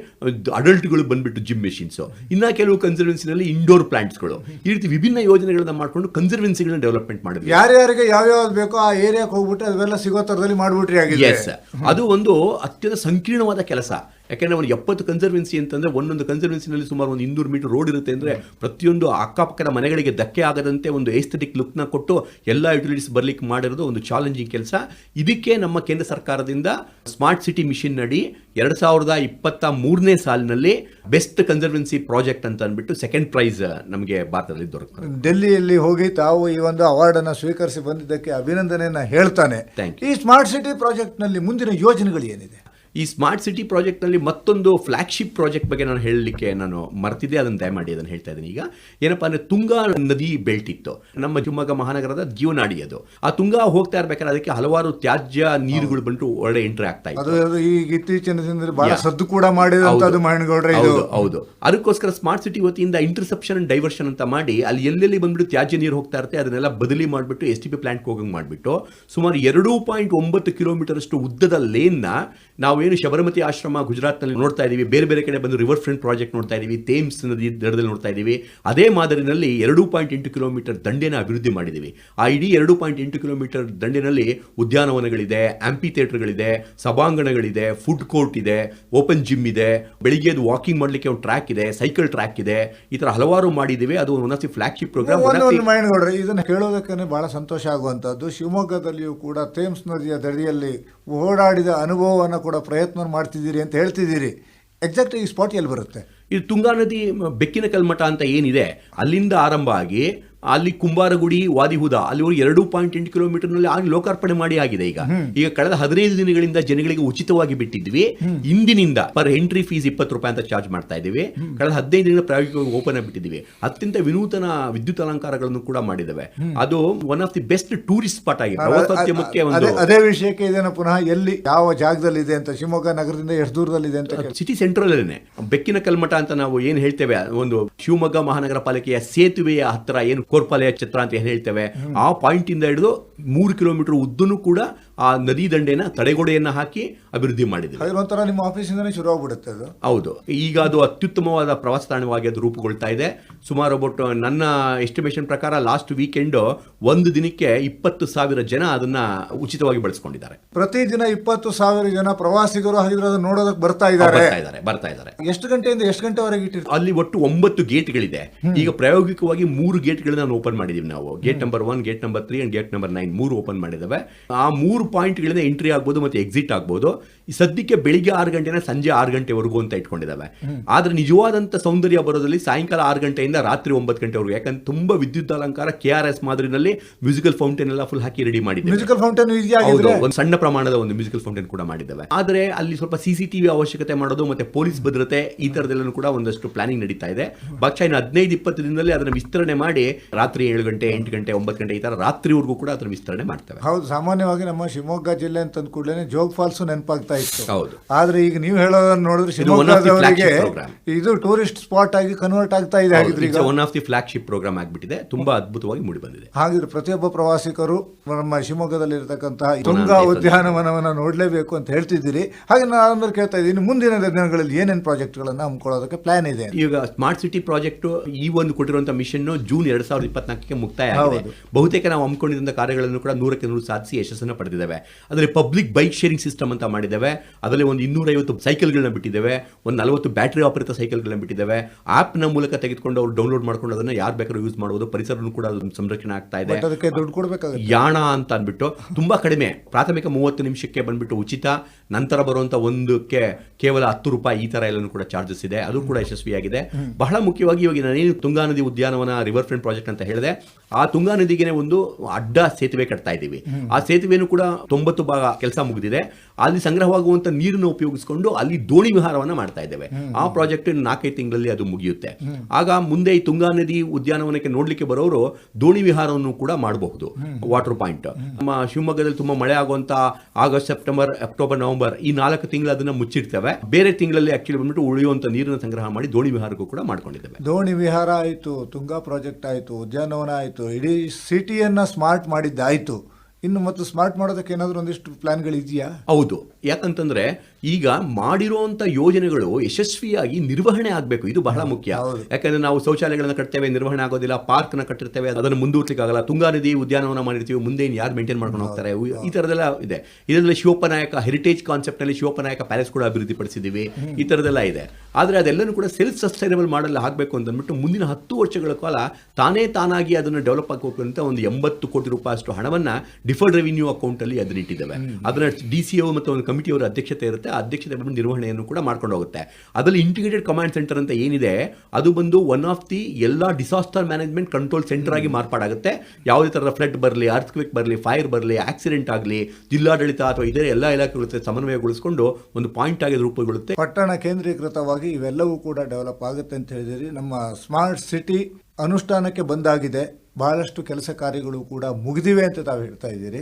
ಅಡಲ್ಟ್ಗಳು ಬಂದ್ಬಿಟ್ಟು ಜಿಮ್ ಮೆಷಿನ್ಸು ಇನ್ನ ಕೆಲವು ಕನ್ಸರ್ವೆನ್ಸಿನಲ್ಲಿ ಇಂಡೋರ್ ಪ್ಲಾಂಟ್ಸ್ಗಳು ಈ ರೀತಿ ವಿಭಿನ್ನ ಯೋಜನೆಗಳನ್ನ ಮಾಡ್ಕೊಂಡು ಕನ್ಸರ್ವೆನ್ಸಿಗಳನ್ನ ಡೆವಲಪ್ಮೆಂಟ್ ಮಾಡಿದ್ವಿ. ಯಾರ್ಯಾರಿಗೆ ಯಾವ್ಯಾವ್ದು ಬೇಕೋ ಆ ಏರಿಯಾಕ್ಕೆ ಹೋಗ್ಬಿಟ್ಟು ಅದೆಲ್ಲ ಸಿಗೋ ಥರದಲ್ಲಿ ಮಾಡಿಬಿಟ್ರಿ ಆಗಿದೆ ಎಸ್ ಅದು ಒಂದು ಅತ್ಯಂತ ಸಂಕೀರ್ಣವಾದ ಕೆಲಸ. ಯಾಕಂದ್ರೆ ಒಂದು ಎಪ್ಪತ್ತು ಕನ್ಸರ್ವೆನ್ಸಿ ಅಂತಂದರೆ ಒಂದೊಂದು ಕನ್ಸರ್ವೆನ್ಸಿನಲ್ಲಿ ಸುಮಾರು ಒಂದು ಇನ್ನೂರು ಮೀಟರ್ ರೋಡ್ ಇರುತ್ತೆ ಅಂದ್ರೆ ಪ್ರತಿಯೊಂದು ಅಕ್ಕಪಕ್ಕದ ಮನೆಗಳಿಗೆ ಧಕ್ಕೆ ಆಗದಂತೆ ಒಂದು ಏಸ್ಥೆಟಿಕ್ ಲುಕ್ನ ಕೊಟ್ಟು ಎಲ್ಲ ಯುಟಿಲಿಟೀಸ್ ಬರ್ಲಿಕ್ಕೆ ಮಾಡಿರೋದು ಒಂದು ಚಾಲೆಂಜಿಂಗ್ ಕೆಲಸ. ಇದಕ್ಕೆ ನಮ್ಮ ಕೇಂದ್ರ ಸರ್ಕಾರದಿಂದ ಸ್ಮಾರ್ಟ್ ಸಿಟಿ ಮಿಷನ್ ನಡಿ ಎರಡು ಸಾವಿರದ ಇಪ್ಪತ್ತ ಮೂರನೇ ಸಾಲಿನಲ್ಲಿ ಬೆಸ್ಟ್ ಕನ್ಸರ್ವೆನ್ಸಿ ಪ್ರಾಜೆಕ್ಟ್ ಅಂತ ಅಂದ್ಬಿಟ್ಟು ಸೆಕೆಂಡ್ ಪ್ರೈಸ್ ನಮಗೆ ಭಾರತದಲ್ಲಿ ದೊರಕುತ್ತೆ ಡೆಲ್ಲಿಯಲ್ಲಿ ಹೋಗಿ ತಾವು ಈ ಒಂದು ಅವಾರ್ಡ್ ಅನ್ನು ಸ್ವೀಕರಿಸಿ ಬಂದಿದ್ದಕ್ಕೆ ಅಭಿನಂದನೆಯನ್ನು ಹೇಳ್ತಾನೆ. ಈ ಸ್ಮಾರ್ಟ್ ಸಿಟಿ ಪ್ರಾಜೆಕ್ಟ್ನಲ್ಲಿ ಮುಂದಿನ ಯೋಜನೆಗಳು ಏನಿದೆ? ಈ ಸ್ಮಾರ್ಟ್ ಸಿಟಿ ಪ್ರಾಜೆಕ್ಟ್ನಲ್ಲಿ ಮತ್ತೊಂದು ಫ್ಲಾಗ್ಶಿಪ್ ಪ್ರಾಜೆಕ್ಟ್ ಬಗ್ಗೆ ನಾನು ಹೇಳಲಿಕ್ಕೆ ನಾನು ಮರ್ತಿದ್ದೆ. ಅದನ್ನು ದಯಮಾಡಿ ಅದನ್ನು ಹೇಳ್ತಾ ಇದ್ದೀನಿ. ಈಗ ಏನಪ್ಪಾ ಅಂದ್ರೆ ತುಂಗಾ ನದಿ ಬೆಲ್ಟ್ ಇತ್ತು. ನಮ್ಮ ಶಿವಮೊಗ್ಗ ಮಹಾನಗರದ ಜೀವನಾಡಿ ಅದು. ಆ ತುಂಗಾ ಹೋಗ್ತಾ ಇರ್ಬೇಕಾದ್ರೆ ಅದಕ್ಕೆ ಹಲವಾರು ತ್ಯಾಜ್ಯ ನೀರುಗಳು ಬಂದು ಒಳ್ಳೆ ಎಂಟ್ರಿ ಆಗ್ತಾ ಇತ್ತು. ಈಗ ಇತ್ತೀಚಿನ ಬಹಳ ಸದ್ದು ಕೂಡ ಹೌದು. ಅದಕ್ಕೋಸ್ಕರ ಸ್ಮಾರ್ಟ್ ಸಿಟಿ ವತಿಯಿಂದ ಇಂಟರ್ಸೆಪ್ಷನ್ ಅಂಡ್ ಡೈವರ್ಷನ್ ಅಂತ ಮಾಡಿ ಅಲ್ಲಿ ಎಲ್ಲೆಲ್ಲಿ ಬಂದ್ಬಿಟ್ಟು ತ್ಯಾಜ್ಯ ನೀರು ಹೋಗ್ತಾ ಇರುತ್ತೆ ಅದನ್ನೆಲ್ಲ ಬದಲಿ ಮಾಡಿಬಿಟ್ಟು ಎಸ್ ಟಿ ಪಿ ಪ್ಲಾಂಟ್ ಹೋಗಂಗೆ ಮಾಡಿಬಿಟ್ಟು ಸುಮಾರು ಎರಡು ಪಾಯಿಂಟ್ ಒಂಬತ್ತು ಕಿಲೋಮೀಟರ್ ಅಷ್ಟು ಉದ್ದದ ಲೇನ್ನ ನಾವೇನು ಶಬರಮತಿ ಆಶ್ರಮ ಗುಜರಾತ್ನಲ್ಲಿ ನೋಡ್ತಾ ಇದ್ದೀವಿ. ಬೇರೆ ಬೇರೆ ಕಡೆ ಬಂದು ರಿವರ್ ಫ್ರಂಟ್ ಪ್ರಾಜೆಕ್ಟ್ ನೋಡ್ತಾ ಇದ್ದೀವಿ. ಥೇಮ್ಸ್ ನದಿ ದಡದಲ್ಲಿ ನೋಡ್ತಾ ಇದೀವಿ ಅದೇ ಮಾದರಿನಲ್ಲಿ ಎರಡು ಪಾಯಿಂಟ್ ಎಂಟು ಕಿಲೋಮೀಟರ್ ದಂಡೆನ ಅಭಿವೃದ್ಧಿ ಮಾಡಿದ್ದೀವಿ. ಆ ಇಡೀ ಎರಡು ಪಾಯಿಂಟ್ ಎಂಟು ಕಿಲೋಮೀಟರ್ ದಂಡೆನಲ್ಲಿ ಉದ್ಯಾನವನಗಳಿದೆ ಆಂಪಿ ಥಿಯೇಟರ್ಗಳಿದೆ ಸಭಾಂಗಣಗಳಿದೆ ಫುಡ್ ಕೋರ್ಟ್ ಇದೆ ಓಪನ್ ಜಿಮ್ ಇದೆ ಬೆಳಿಗ್ಗೆ ವಾಕಿಂಗ್ ಮಾಡ್ಲಿಕ್ಕೆ ಒಂದು ಟ್ರ್ಯಾಕ್ ಇದೆ ಸೈಕಲ್ ಟ್ರ್ಯಾಕ್ ಇದೆ. ಈ ತರ ಹಲವಾರು ಮಾಡಿದ್ದೀವಿ. ಅದು ಒಂದು ಫ್ಲಾಗ್ಶಿಪ್ ಪ್ರೋಗ್ರಾಮ್ ಇದನ್ನ ಕೇಳೋದಕ್ಕೆ ಬಹಳ ಸಂತೋಷ ಆಗುವಂತದ್ದು ಶಿವಮೊಗ್ಗದಲ್ಲಿಯೂ ಕೂಡ ಥೇಮ್ಸ್ ನದಿಯ ದಡಿಯಲ್ಲಿ ಓಡಾಡಿದ ಅನುಭವವನ್ನು ಕೂಡ ಪ್ರಯತ್ನ ಮಾಡ್ತಿದ್ದೀರಿ ಅಂತ ಹೇಳ್ತಿದ್ದೀರಿ. ಎಕ್ಸಾಕ್ಟ್ ಈ ಸ್ಪಾಟ್ ಎಲ್ಲಿ ಬರುತ್ತೆ? ಇದು ತುಂಗಾ ನದಿ ಬೆಕ್ಕಿನ ಕಲ್ಮಠ ಅಂತ ಏನಿದೆ, ಅಲ್ಲಿಂದ ಆರಂಭ ಆಗಿ ಅಲ್ಲಿ ಕುಂಬಾರಗುಡಿ ವಾದಿಹುದ ಅಲ್ಲಿ ಎರಡು ಪಾಯಿಂಟ್ ಎಂಟು ಕಿಲೋಮೀಟರ್ನಲ್ಲಿ ಆಗಿ ಲೋಕಾರ್ಪಣೆ ಮಾಡಿ ಆಗಿದೆ ಈಗ. ಈಗ ಕಳೆದ ಹದಿನೈದು ದಿನಗಳಿಂದ ಜನಗಳಿಗೆ ಉಚಿತವಾಗಿ ಬಿಟ್ಟಿದ್ವಿ. ಇಂದಿನಿಂದ ಪರ್ ಎಂಟ್ರಿ ಫೀಸ್ ಇಪ್ಪತ್ತು ರೂಪಾಯಿ ಅಂತ ಚಾರ್ಜ್ ಮಾಡ್ತಾ ಇದ್ದೀವಿ. ಕಳೆದ ಹದಿನೈದು ದಿನ ಪ್ರಾಯೋಗಿಕವಾಗಿ ಓಪನ್ ಬಿಟ್ಟಿದ್ದೀವಿ. ಅತ್ಯಂತ ವಿನೂತನ ವಿದ್ಯುತ್ ಅಲಂಕಾರಗಳನ್ನು ಕೂಡ ಮಾಡಿದ್ದಾವೆ. ಅದು one of the best tourist spot ಆಗಿದೆ. ಪ್ರವಾಸೋದ್ಯಮಕ್ಕೆ ಅದೇ ಒಂದು ಅದೇ ವಿಷಯಕ್ಕೆ ಇದನ್ನು ಪುನಃ ಎಲ್ಲಿ ಯಾವ ಜಾಗದಲ್ಲಿ ಇದೆ ಅಂತ ಶಿವಮೊಗ್ಗ ನಗರದಿಂದ ಎಷ್ಟು ದೂರದಲ್ಲಿದೆ ಅಂತ ಸಿಟಿ ಸೆಂಟ್ರಲ್ ಅಲ್ಲೇ ಬೆಕ್ಕಿನ ಕಲ್ಮಠ ಅಂತ ನಾವು ಏನ್ ಹೇಳ್ತೇವೆ ಒಂದು ಶಿವಮೊಗ್ಗ ಮಹಾನಗರ ಪಾಲಿಕೆಯ ಸೇತುವೆಯ ಹತ್ರ ಏನು ಕೋರ್ಪಾಲೆಯ ಚಿತ್ರ ಅಂತ ಏನು ಹೇಳ್ತೇವೆ. ಆ ಪಾಯಿಂಟಿಂದ ಹಿಡಿದು ಮೂರು ಕಿಲೋಮೀಟರ್ ಉದ್ದನೂ ಕೂಡ ಆ ನದಿ ದಂಡೆನ ತಡೆಗೋಡೆಯನ್ನ ಹಾಕಿ ಅಭಿವೃದ್ಧಿ ಮಾಡಿದೆ ಒಂಥರ ನಿಮ್ಮ ಆಫೀಸಿಂದನೇ ಶುರು ಆಗ್ಬಿಡುತ್ತೆ ಅದು. ಹೌದು. ಈಗ ಅದು ಅತ್ಯುತ್ತಮವಾದ ಪ್ರವಾಸ ತಾಣವಾಗಿ ಅದು ರೂಪುಗೊಳ್ತಾ ಇದೆ. ಸುಮಾರು ಒಬ್ಬಟ್ಟು ನನ್ನ ಎಸ್ಟಿಮೇಷನ್ ಪ್ರಕಾರ ಲಾಸ್ಟ್ ವೀಕೆಂಡ್ ಒಂದು ದಿನಕ್ಕೆ ಇಪ್ಪತ್ತು ಸಾವಿರ ಜನ ಅದನ್ನ ಉಚಿತವಾಗಿ ಬಳಸ್ಕೊಂಡಿದ್ದಾರೆ. ಪ್ರತಿದಿನ ಇಪ್ಪತ್ತು ಸಾವಿರ ಜನ ಪ್ರವಾಸಿಗರು ಹಾಗಿದ್ರೆ ಅದನ್ನ ನೋಡೋದಕ್ಕೆ ಬರ್ತಾ ಇದ್ದಾರೆ. ಬರ್ತಾ ಇದ್ದಾರೆ ಬರ್ತಾ ಇದ್ದಾರೆ. ಎಷ್ಟು ಗಂಟೆಯಿಂದ ಎಷ್ಟು ಗಂಟೆವರೆಗೆ ಇಟ್ಟಿರ್ತಾರೆ? ಅಲ್ಲಿ ಒಟ್ಟು ಒಂಬತ್ತು ಗೇಟ್ಗಳಿದೆ. ಈಗ ಪ್ರಾಯೋಗಿಕವಾಗಿ ಮೂರು ಗೇಟ್ಗಳನ್ನ ನಾವು ಓಪನ್ ಮಾಡಿದೀವಿ ನಾವು. Gate number one gate number three and gate number nine ಮೂರು ಓಪನ್ ಮಾಡಿದವೆ. ಆ ಮೂರು ಪಾಯಿಂಟ್ಗಳಿಂದ ಎಂಟ್ರಿ ಆಗ್ಬೋದು ಮತ್ತು ಎಕ್ಸಿಟ್ ಆಗ್ಬೋದು. ಸದ್ಯಕ್ಕೆ ಬೆಳಿಗ್ಗೆ ಆರು ಗಂಟೆನ ಸಂಜೆ ಆರು ಗಂಟೆವರೆಗೂ ಅಂತ ಇಟ್ಕೊಂಡಿದ್ದಾವೆ. ಆದ್ರೆ ನಿಜವಾದಂಥ ಸೌಂದರ್ಯ ಬರೋದಲ್ಲಿ ಸಾಯಂಕಾಲ ಆರು ಗಂಟೆಯಿಂದ ರಾತ್ರಿ ಒಂಬತ್ತು ಗಂಟೆವರೆಗೂ ಯಾಕಂದ್ರೆ ತುಂಬಾ ವಿದ್ಯುತ್ ಅಲಂಕಾರ ಕೆ ಆರ್ ಎಸ್ ಮಾದರಿನಲ್ಲಿ ಮ್ಯೂಸಿಕಲ್ ಫೌಂಟೇನ್ ಎಲ್ಲ ಫುಲ್ ಹಾಕಿ ರೆಡಿ ಮಾಡಿದೆ ಮ್ಯೂಸಿಕಲ್ ಫೌಂಟೇನ್ ಒಂದು ಸಣ್ಣ ಪ್ರಮಾಣದ ಒಂದು ಮ್ಯೂಸಿಕಲ್ ಫೌಂಟೇನ್ ಕೂಡ ಮಾಡಿದ್ದೇವೆ. ಆದರೆ ಅಲ್ಲಿ ಸ್ವಲ್ಪ ಸಿ ಸಿಸಿಟಿವಿ ಅವಶ್ಯಕತೆ ಮಾಡೋದು ಮತ್ತೆ ಪೊಲೀಸ್ ಭದ್ರತೆ ಈ ತರದಲ್ಲೂ ಕೂಡ ಒಂದಷ್ಟು ಪ್ಲಾನಿಂಗ್ ನಡೀತಾ ಇದೆ. ಬಹುಶಃ ಇನ್ನು ಹದಿನೈದು ಇಪ್ಪತ್ತು ದಿನದಲ್ಲಿ ಅದನ್ನು ವಿಸ್ತರಣೆ ಮಾಡಿ ರಾತ್ರಿ ಏಳು ಗಂಟೆ ಎಂಟು ಗಂಟೆ ಒಂಬತ್ತು ಗಂಟೆ ಈ ತರ ರಾತ್ರಿವರೆಗೂ ಕೂಡ ಅದನ್ನು ವಿಸ್ತರಣೆ ಮಾಡ್ತೇವೆ. ಹೌದು ಸಾಮಾನ್ಯವಾಗಿ ನಮ್ಮ ಶಿವಮೊಗ್ಗ ಜಿಲ್ಲೆ ಅಂತ ಕೂಡಲೇ ಜೋಗ್ ಫಾಲ್ಸ್ ನೆನಪಾಗ್ತಾ ಇತ್ತು. ಹೌದು. ಆದ್ರೆ ಈಗ ನೀವು ಹೇಳೋದನ್ನ ನೋಡಿದ್ರೆ ಶಿವಮೊಗ್ಗದವರಿಗೆ ಇದು ಟೂರಿಸ್ಟ್ ಸ್ಪಾಟ್ ಆಗಿ ಕನ್ವರ್ಟ್ ಆಗ್ತಾ ಇದೆ ಹಾಗಿದ್ರೆ ಈಗ one of the flagship programme ಆಗಿಬಿಟ್ಟಿದೆ. ತುಂಬಾ ಅದ್ಭುತವಾಗಿ ಮೂಡಿ ಬಂದಿದೆ. ಹಾಗಿದ್ರೆ ಪ್ರತಿಯೊಬ್ಬ ಪ್ರವಾಸಿಗರು ನಮ್ಮ ಶಿವಮೊಗ್ಗದಲ್ಲಿ ಇರತಕ್ಕಂತಹ ತುಂಗಾ ಉದ್ಯಾನವನವನ್ನ ನೋಡಲೇಬೇಕು ಅಂತ ಹೇಳ್ತಿದ್ದೀರಿ. ಹಾಗೆ ನಾನು ಕೇಳ್ತಾ ಇದ್ದೀನಿ ಮುಂದಿನ ದಿನಗಳಲ್ಲಿ ಏನೇನು ಪ್ರಾಜೆಕ್ಟ್ಗಳನ್ನು ಹಮ್ಮಿಕೊಳ್ಳೋದಕ್ಕೆ ಪ್ಲಾನ್ ಇದೆ ಈಗ ಸ್ಮಾರ್ಟ್ ಸಿಟಿ ಪ್ರಾಜೆಕ್ಟ್ ಈ ಒಂದು ಕೊಟ್ಟಿರುವಂತಹ ಮಿಷನ್ ಜೂನ್ ಎರಡ್ ಸಾವಿರದ ಇಪ್ಪತ್ನಾಲ್ಕಕ್ಕೆ ಮುಕ್ತಾಯ ಆಗಿದೆ. ಬಹುತೇಕ ನಾವು ಹಮ್ಮಿಕೊಂಡಿದ್ದಂಥ ಕಾರ್ಯಗಳನ್ನು ಕೂಡ ನೂರಕ್ಕೆ ನೂರು ಸಾಧಿಸಿ ಯಶಸ್ಸನ್ನು ಪಡೆದಿದ್ದೇವೆ. ಅದರಲ್ಲಿ ಪಬ್ಲಿಕ್ ಬೈಕ್ ಶೇರಿಂಗ್ ಸಿಸ್ಟಮ್ ಅಂತ ಮಾಡಿದ್ದೇವೆ. ಅದರಲ್ಲಿ ಒಂದು ಇನ್ನೂರೈವತ್ತು ಸೈಕಲ್ಗಳನ್ನ ಬಿಟ್ಟಿದ್ದೇವೆ ಒಂದು ನಲವತ್ತು ಬ್ಯಾಟರಿ ಆಪರೇತ ಸೈಕಲ್ಗಳನ್ನ ಬಿಟ್ಟಿದ್ದೇವೆ. ಆ್ಯಪ್ನ ಮೂಲಕ ತೆಗೆದುಕೊಂಡು ಅವ್ರು ಡೌನ್ಲೋಡ್ ಮಾಡ್ಕೊಂಡು ಅದನ್ನು ಯಾರು ಬೇಕಾದ್ರೂ ಯೂಸ್ ಮಾಡ್ಬೋದು ಪರಿಸರನು ಕೂಡ ಅದು ಸಂರಕ್ಷಣೆ ಆಗ್ತಾ ಇದೆ. ಅದಕ್ಕೆ ದುಡ್ಡು ಕೊಡ್ಬೇಕಾಗುತ್ತೆ. ಯಾಣ ಅಂತ ಅಂದ್ಬಿಟ್ಟು ತುಂಬಾ ಕಡಿಮೆ ಪ್ರಾಥಮಿಕ ಮೂವತ್ತು ನಿಮಿಷಕ್ಕೆ ಬಂದ್ಬಿಟ್ಟು ಉಚಿತ ನಂತರ ಬರುವಂತ ಒಂದಕ್ಕೆ ಕೇವಲ ಹತ್ತು ರೂಪಾಯಿ ಈ ತರ ಎಲ್ಲನೂ ಕೂಡ ಚಾರ್ಜಸ್ ಇದೆ ಅದು ಕೂಡ ಯಶಸ್ವಿಯಾಗಿದೆ. ಬಹಳ ಮುಖ್ಯವಾಗಿ ಇವಾಗ ನಾನೇನು ತುಂಗಾ ನದಿ ಉದ್ಯಾನವನ ರಿವರ್ ಫ್ರಂಟ್ ಪ್ರಾಜೆಕ್ಟ್ ಅಂತ ಹೇಳಿದೆ ಆ ತುಂಗಾ ನದಿಗೆ ಒಂದು ಅಡ್ಡ ಸೇತುವೆ ಕಟ್ತಾ ಇದ್ದೀವಿ. ಆ ಸೇತುವೆನೂ ಕೂಡ ತೊಂಬತ್ತು ಭಾಗ ಕೆಲಸ ಮುಗಿದಿದೆ. ಅಲ್ಲಿ ಸಂಗ್ರಹವಾಗುವಂತ ನೀರನ್ನು ಉಪಯೋಗಿಸಿಕೊಂಡು ಅಲ್ಲಿ ದೋಣಿ ವಿಹಾರವನ್ನ ಮಾಡ್ತಾ ಇದ್ದೇವೆ. ಆ ಪ್ರಾಜೆಕ್ಟ್ ನಾಲ್ಕೈದು ತಿಂಗಳಲ್ಲಿ ಅದು ಮುಗಿಯುತ್ತೆ. ಆಗ ಮುಂದೆ ಈ ತುಂಗಾ ನದಿ ಉದ್ಯಾನವನಕ್ಕೆ ನೋಡ್ಲಿಕ್ಕೆ ಬರೋರು ದೋಣಿ ವಿಹಾರವನ್ನು ಕೂಡ ಮಾಡಬಹುದು. Water point. ನಮ್ಮ ಶಿವಮೊಗ್ಗದಲ್ಲಿ ತುಂಬಾ ಮಳೆ ಆಗುವಂತ ಆಗಸ್ಟ್ ಸೆಪ್ಟೆಂಬರ್ ಅಕ್ಟೋಬರ್ ನವೆಂಬರ್ ಈ ನಾಲ್ಕು ತಿಂಗಳು ಅದನ್ನ ಮುಚ್ಚಿರ್ತೇವೆ ಬೇರೆ ತಿಂಗಳಲ್ಲಿ ಆಕ್ಚುಲಿ ಬಂದ್ಬಿಟ್ಟು ಉಳಿಯುವಂತ ನೀರನ್ನು ಸಂಗ್ರಹ ಮಾಡಿ ದೋಣಿ ವಿಹಾರಕ್ಕೂ ಕೂಡ ಮಾಡ್ಕೊಂಡಿದ್ದೇವೆ. ದೋಣಿ ವಿಹಾರ ಆಯಿತು ತುಂಗಾ ಪ್ರಾಜೆಕ್ಟ್ ಆಯಿತು ಉದ್ಯಾನವನ ಆಯಿತು ಇಡೀ ಸಿಟಿಯನ್ನ ಸ್ಮಾರ್ಟ್ ಮಾಡಿದ್ದಾಯಿತು. ಇನ್ನು ಮತ್ತು ಸ್ಮಾರ್ಟ್ ಮಾಡೋದಕ್ಕೆ ಏನಾದರೂ ಒಂದಿಷ್ಟು ಪ್ಲಾನ್ಗಳು ಇದೆಯಾ ಹೌದು. ಯಾಕಂತಂದ್ರೆ ಈಗ ಮಾಡಿರುವಂತ ಯೋಜನೆಗಳು ಯಶಸ್ವಿಯಾಗಿ ನಿರ್ವಹಣೆ ಆಗಬೇಕು. ಇದು ಬಹಳ ಮುಖ್ಯ. ಯಾಕಂದ್ರೆ ನಾವು ಶೌಚಾಲಯಗಳನ್ನ ಕಟ್ತೇವೆ ನಿರ್ವಹಣೆ ಆಗೋದಿಲ್ಲ ಪಾರ್ಕ್ನ ಕಟ್ಟಿರ್ತೇವೆ ಅದನ್ನು ಮುಂದೂಡ್ಲಿಕ್ಕೆ ಆಗಲ್ಲ ತುಂಗಾ ನದಿ ಉದ್ಯಾನವನ ಮಾಡಿರ್ತೀವಿ ಮುಂದೆ ಇನ್ನು ಯಾರು ಮೇಂಟೈನ್ ಮಾಡ್ಕೊಂಡು ಹೋಗ್ತಾರೆ? ಈ ತರದೆಲ್ಲ ಇದೆ. ಇದರಲ್ಲಿ ಶಿವಪನಾಯಕ ಹೆರಿಟೇಜ್ ಕಾನ್ಸೆಪ್ಟ್ನಲ್ಲಿ ಶಿವಪನಾಯಕ ಪ್ಯಾಲೇಸ್ ಕೂಡ ಅಭಿವೃದ್ಧಿ ಪಡಿಸಿದ್ದೀವಿ ಈ ತರದೆಲ್ಲ ಇದೆ. ಆದ್ರೆ ಅದೆಲ್ಲನೂ ಕೂಡ ಸೆಲ್ಫ್ ಸಸ್ಟೈನಬಲ್ ಮಾಡಲ್ಲ ಆಗಬೇಕು ಅಂತ ಅಂದ್ಬಿಟ್ಟು ಮುಂದಿನ ಹತ್ತು ವರ್ಷಗಳ ಕಾಲ ತಾನೇ ತಾನಾಗಿ ಅದನ್ನು ಡೆವಲಪ್ ಆಗಬೇಕು ಅಂತ ಒಂದು ಎಂಬತ್ತು ಕೋಟಿ ರೂಪಾಯಿ ಅಷ್ಟು ಹಣವನ್ನ ಡಿಫರ್ಡ್ ರೆವಿನ್ಯೂ ಅಕೌಂಟ್ ಅಲ್ಲಿ ಅದನ್ನ ಇಟ್ಟಿದ್ದೇವೆ. ಅದನ್ನ ಡಿ ಸಿ ಒ ಮತ್ತು ಒಂದು ಕಮಿಟಿಯವರ ಅಧ್ಯಕ್ಷತೆ ಇರುತ್ತೆ. ಆ ಅಧ್ಯಕ್ಷತೆ ಬಂದು ನಿರ್ವಹಣೆಯನ್ನು ಕೂಡ ಮಾಡ್ಕೊಂಡು ಹೋಗುತ್ತೆ. ಅದರಲ್ಲಿ ಇಂಟಿಗ್ರೇಟೆಡ್ ಕಮಾಂಡ್ ಸೆಂಟರ್ ಅಂತ ಏನಿದೆ ಅದು ಬಂದು ಒನ್ ಆಫ್ ದಿ ಎಲ್ಲ ಡಿಸಾಸ್ಟರ್ ಮ್ಯಾನೇಜ್ಮೆಂಟ್ ಕಂಟ್ರೋಲ್ ಸೆಂಟರ್ ಆಗಿ ಮಾರ್ಪಾಡಾಗುತ್ತೆ. ಯಾವುದೇ ಥರದ ಫ್ಲಡ್ ಬರಲಿ ಅರ್ಥಕ್ವಿಕ್ ಬರಲಿ ಫೈರ್ ಬರಲಿ ಆಕ್ಸಿಡೆಂಟ್ ಆಗಲಿ ಜಿಲ್ಲಾಡಳಿತ ಅಥವಾ ಇದೇ ಎಲ್ಲ ಇಲಾಖೆಗಳ ಸಮನ್ವಯಗೊಳಿಸಿಕೊಂಡು ಒಂದು ಪಾಯಿಂಟ್ ಆಗಿ ರೂಪುಗೊಳ್ಳುತ್ತೆ. ಪಟ್ಟಣ ಕೇಂದ್ರೀಕೃತವಾಗಿ ಇವೆಲ್ಲವೂ ಕೂಡ ಡೆವಲಪ್ ಆಗುತ್ತೆ ಅಂತ ಹೇಳಿದಿರಿ ನಮ್ಮ ಸ್ಮಾರ್ಟ್ ಸಿಟಿ ಅನುಷ್ಠಾನಕ್ಕೆ ಬಂದಾಗಿದೆ. ಬಹಳಷ್ಟು ಕೆಲಸ ಕಾರ್ಯಗಳು ಕೂಡ ಮುಗಿದಿವೆ ಅಂತ ತಾವು ಹೇಳ್ತಾ ಇದ್ದೀರಿ.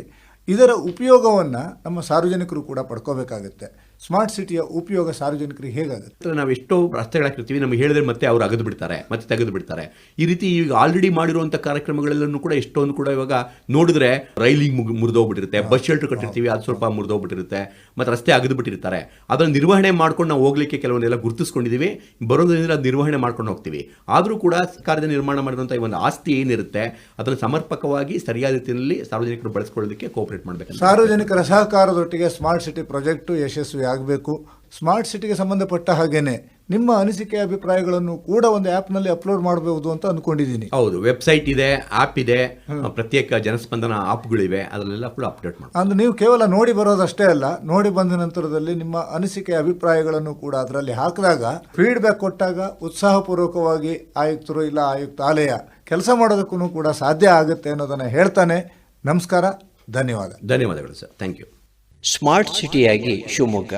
ಇದರ ಉಪಯೋಗವನ್ನು ನಮ್ಮ ಸಾರ್ವಜನಿಕರು ಕೂಡ ಪಡ್ಕೋಬೇಕಾಗುತ್ತೆ. ಸ್ಮಾರ್ಟ್ ಸಿಟಿಯ ಉಪಯೋಗ ಸಾರ್ವಜನಿಕರಿಗೆ ಹೇಗಾಗುತ್ತೆ? ನಾವು ಎಷ್ಟೋ ರಸ್ತೆಗಳಾಗಿರ್ತೀವಿ ನಮಗೆ ಹೇಳಿದ್ರೆ ಮತ್ತೆ ಅವ್ರು ಅಗದು ಬಿಡ್ತಾರೆ ಮತ್ತೆ ತೆಗೆದು ಬಿಡ್ತಾರೆ ಈ ರೀತಿ ಈಗ ಆಲ್ರೆಡಿ ಮಾಡಿರುವಂಥ ಕಾರ್ಯಕ್ರಮಗಳೆಲ್ಲನೂ ಕೂಡ ಎಷ್ಟೊಂದು ಕೂಡ ಇವಾಗ ನೋಡಿದ್ರೆ ರೈಲಿಂಗ್ ಮುರಿದೋಗ್ಬಿಟ್ಟಿರುತ್ತೆ ಬಸ್ ಶೆಲ್ಟರ್ ಕಟ್ಟಿರ್ತೀವಿ, ಅದು ಸ್ವಲ್ಪ ಮುರಿದೋಗ್ಬಿಟ್ಟಿರುತ್ತೆ. ಮತ್ತೆ ರಸ್ತೆ ಆಗದು ಬಿಟ್ಟಿರ್ತಾರೆ ಅದನ್ನು ನಿರ್ವಹಣೆ ಮಾಡ್ಕೊಂಡು ನಾವು ಹೋಗ್ಲಿಕ್ಕೆ ಕೆಲವೊಂದೆಲ್ಲ ಗುರುತಿಸ್ಕೊಂಡಿದ್ದೀವಿ ಬರೋದ್ರಿಂದ ಅದು ನಿರ್ವಹಣೆ ಮಾಡ್ಕೊಂಡು ಹೋಗ್ತೀವಿ. ಆದರೂ ಕೂಡ ಸರ್ಕಾರದ ನಿರ್ಮಾಣ ಮಾಡಿದಂಥ ಈ ಒಂದು ಆಸ್ತಿ ಏನಿರುತ್ತೆ, ಅದನ್ನು ಸಮರ್ಪಕವಾಗಿ ಸರಿಯಾದ ರೀತಿಯಲ್ಲಿ ಸಾರ್ವಜನಿಕರು ಬಳಸ್ಕೊಳ್ಳೋದಕ್ಕೆ ಕೋಪರೇಟ್ ಮಾಡಬೇಕು ಸಾರ್ವಜನಿಕರ ಸಹಕಾರದೊಟ್ಟಿಗೆ ಸ್ಮಾರ್ಟ್ ಸಿಟಿ ಪ್ರಾಜೆಕ್ಟು ಯಶಸ್ವಿ ಆಗಬೇಕು ಸ್ಮಾರ್ಟ್ ಸಿಟಿಗೆ ಸಂಬಂಧಪಟ್ಟ ಹಾಗೇನೆ ನಿಮ್ಮ ಅನಿಸಿಕೆ ಅಭಿಪ್ರಾಯಗಳನ್ನು ಕೂಡ ಒಂದು ಆ್ಯಪ್ನಲ್ಲಿ ಅಪ್ಲೋಡ್ ಮಾಡಬಹುದು ಅಂತ ಅಂದ್ಕೊಂಡಿದ್ದೀನಿ ಹೌದು ವೆಬ್ಸೈಟ್ ಇದೆ ಆ್ಯಪ್ ಇದೆ ಪ್ರತ್ಯೇಕ ಜನಸ್ಪಂದನ ಆ್ಯಪ್ಗಳಿವೆ ಅದರಲ್ಲೆಲ್ಲ ಕೂಡ ಅಪ್ಡೇಟ್ ಮಾಡಿ ಅಂದ್ರೆ ನೀವು ಕೇವಲ ನೋಡಿ ಬರೋದಷ್ಟೇ ಅಲ್ಲ ನೋಡಿ ಬಂದ ನಂತರದಲ್ಲಿ ನಿಮ್ಮ ಅನಿಸಿಕೆ ಅಭಿಪ್ರಾಯಗಳನ್ನು ಕೂಡ ಅದರಲ್ಲಿ ಹಾಕಿದಾಗ ಫೀಡ್ಬ್ಯಾಕ್ ಕೊಟ್ಟಾಗ ಉತ್ಸಾಹಪೂರ್ವಕವಾಗಿ ಆಯುಕ್ತರು ಇಲ್ಲ ಆಯುಕ್ತಾಲಯ ಕೆಲಸ ಮಾಡೋದಕ್ಕೂ ಕೂಡ ಸಾಧ್ಯ ಆಗುತ್ತೆ ಅನ್ನೋದನ್ನ ಹೇಳ್ತಾನೆ. ನಮಸ್ಕಾರ ಧನ್ಯವಾದ. ಧನ್ಯವಾದಗಳು ಸರ್ ಥ್ಯಾಂಕ್ ಯು ಸ್ಮಾರ್ಟ್ ಸಿಟಿಯಾಗಿ ಶಿವಮೊಗ್ಗ.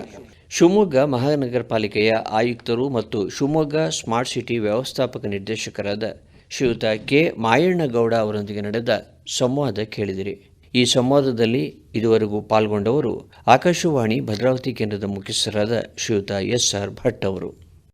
ಶಿವಮೊಗ್ಗ ಮಹಾನಗರ ಪಾಲಿಕೆಯ ಆಯುಕ್ತರು ಮತ್ತು ಶಿವಮೊಗ್ಗ ಸ್ಮಾರ್ಟ್ ಸಿಟಿ ವ್ಯವಸ್ಥಾಪಕ ನಿರ್ದೇಶಕರಾದ ಶ್ರೀಯುತ ಕೆ. ಮಾಯಣ್ಣಗೌಡ ಅವರೊಂದಿಗೆ ನಡೆದ ಸಂವಾದ ಕೇಳಿದಿರಿ. ಈ ಸಂವಾದದಲ್ಲಿ ಇದುವರೆಗೂ ಪಾಲ್ಗೊಂಡವರು ಆಕಾಶವಾಣಿ, ಭದ್ರಾವತಿ ಕೇಂದ್ರದ ಮುಖ್ಯಸ್ಥರಾದ ಶ್ರೀಯುತ ಎಸ್. ಆರ್. ಭಟ್ ಅವರು.